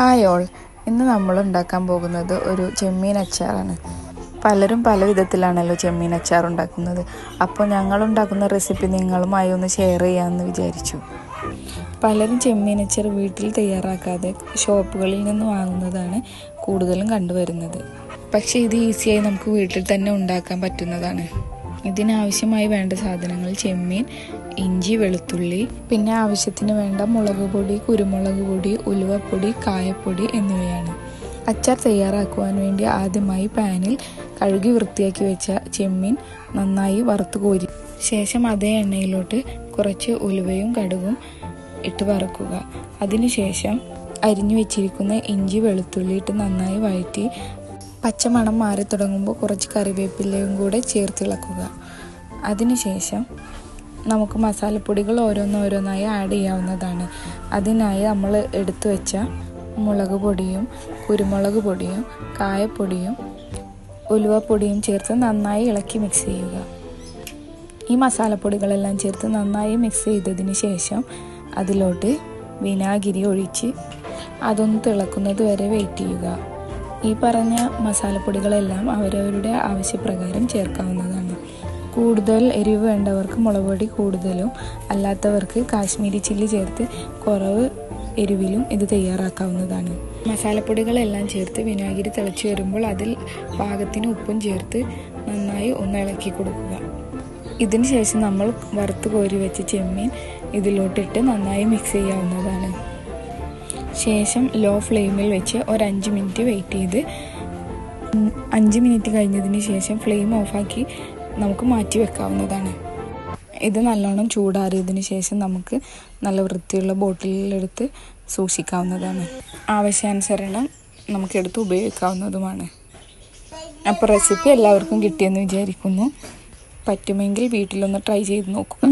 Hi all. ഇന്ന് നമ്മൾ ഉണ്ടാക്കാൻ പോകുന്നത് ഒരു ചെമ്മീൻ അച്ചാറാണ്. പലരും പല വിധത്തിലാണല്ലോ ചെമ്മീൻ അച്ചാർ ഉണ്ടാക്കുന്നത് അപ്പോൾ ഞങ്ങൾ ഉണ്ടാക്കുന്ന റെസിപ്പി നിങ്ങളുമായി ഒന്ന് ഷെയർ ചെയ്യാമെന്ന് വിചാരിച്ചു. പലരും ചെമ്മീൻ അച്ചാർ വീട്ടിൽ തയ്യാറാക്കാതെ ഷോപ്പുകളിൽ നിന്ന് വാങ്ങുന്നതാണ് കൂടുതലും കണ്ടുവരുന്നത്. പക്ഷേ ഇത് ഈസിയായി നമുക്ക് വീട്ടിൽ തന്നെ ഉണ്ടാക്കാൻ പറ്റുന്നതാണ്. ഇതിനാവശ്യമായി വേണ്ട സാധനങ്ങൾ ചെമ്മീൻ ഇഞ്ചി വെളുത്തുള്ളി പിന്നെ ആവശ്യത്തിന് വേണ്ട മുളക് പൊടി കുരുമുളക് പൊടി ഉലുവപ്പൊടി കായപ്പൊടി എന്നിവയാണ്. അച്ചാർ തയ്യാറാക്കുവാൻ വേണ്ടി ആദ്യമായി പാനിൽ കഴുകി വൃത്തിയാക്കി വെച്ച ചെമ്മീൻ നന്നായി വറുത്ത് കോരി. ശേഷം അതേ എണ്ണയിലോട്ട് കുറച്ച് ഉലുവയും കടുകും ഇട്ട് വറുക്കുക. അതിനുശേഷം അരിഞ്ഞു വെച്ചിരിക്കുന്ന ഇഞ്ചി വെളുത്തുള്ളി ഇട്ട് നന്നായി വഴറ്റി പച്ചമണം മാറി തുടങ്ങുമ്പോൾ കുറച്ച് കറിവേപ്പിലയും കൂടെ ചേർത്തിളക്കുക അതിനുശേഷം നമുക്ക് മസാലപ്പൊടികൾ ഓരോന്നോരോന്നായി ആഡ് ചെയ്യാവുന്നതാണ്. അതിനായി നമ്മൾ എടുത്തു വെച്ച മുളക് പൊടിയും കുരുമുളക് പൊടിയും കായപ്പൊടിയും ഉലുവപ്പൊടിയും ചേർത്ത് നന്നായി ഇളക്കി മിക്സ് ചെയ്യുക. ഈ മസാലപ്പൊടികളെല്ലാം ചേർത്ത് നന്നായി മിക്സ് ചെയ്തതിന് ശേഷം അതിലോട്ട് വിനാഗിരി ഒഴിച്ച് അതൊന്ന് തിളക്കുന്നത് വരെ വെയിറ്റ് ചെയ്യുക. ഈ പറഞ്ഞ മസാലപ്പൊടികളെല്ലാം അവരവരുടെ ആവശ്യപ്രകാരം ചേർക്കാവുന്നതാണ്. കൂടുതൽ എരിവ് വേണ്ടവർക്ക് മുളക് പൊടി കൂടുതലും അല്ലാത്തവർക്ക് കാശ്മീരി ചില്ലി ചേർത്ത് കുറവ് എരിവിലും ഇത് തയ്യാറാക്കാവുന്നതാണ്. മസാലപ്പൊടികളെല്ലാം ചേർത്ത് വിനാഗിരി തിളച്ച് വരുമ്പോൾ അതിൽ പാകത്തിന് ഉപ്പും ചേർത്ത് നന്നായി ഒന്ന് ഇളക്കി കൊടുക്കുക. ഇതിന് ശേഷം നമ്മൾ വറുത്ത് കോരി വെച്ച ചെമ്മീൻ ഇതിലോട്ടിട്ട് നന്നായി മിക്സ് ചെയ്യാവുന്നതാണ്. ശേഷം ലോ ഫ്ലെയിമിൽ വെച്ച് ഒരു അഞ്ച് മിനിറ്റ് വെയിറ്റ് ചെയ്ത് അഞ്ച് മിനിറ്റ് കഴിഞ്ഞതിന് ശേഷം ഫ്ലെയിം ഓഫാക്കി നമുക്ക് മാറ്റി വെക്കാവുന്നതാണ്. ഇത് നല്ലോണം ചൂടാറിയതിന് ശേഷം നമുക്ക് നല്ല വൃത്തിയുള്ള ബോട്ടിലെടുത്ത് സൂക്ഷിക്കാവുന്നതാണ്. ആവശ്യാനുസരണം നമുക്കെടുത്ത് ഉപയോഗിക്കാവുന്നതുമാണ്. അപ്പോൾ റെസിപ്പി എല്ലാവർക്കും കിട്ടിയെന്ന് വിചാരിക്കുന്നു. പറ്റുമെങ്കിൽ വീട്ടിലൊന്ന് ട്രൈ ചെയ്ത് നോക്കുക.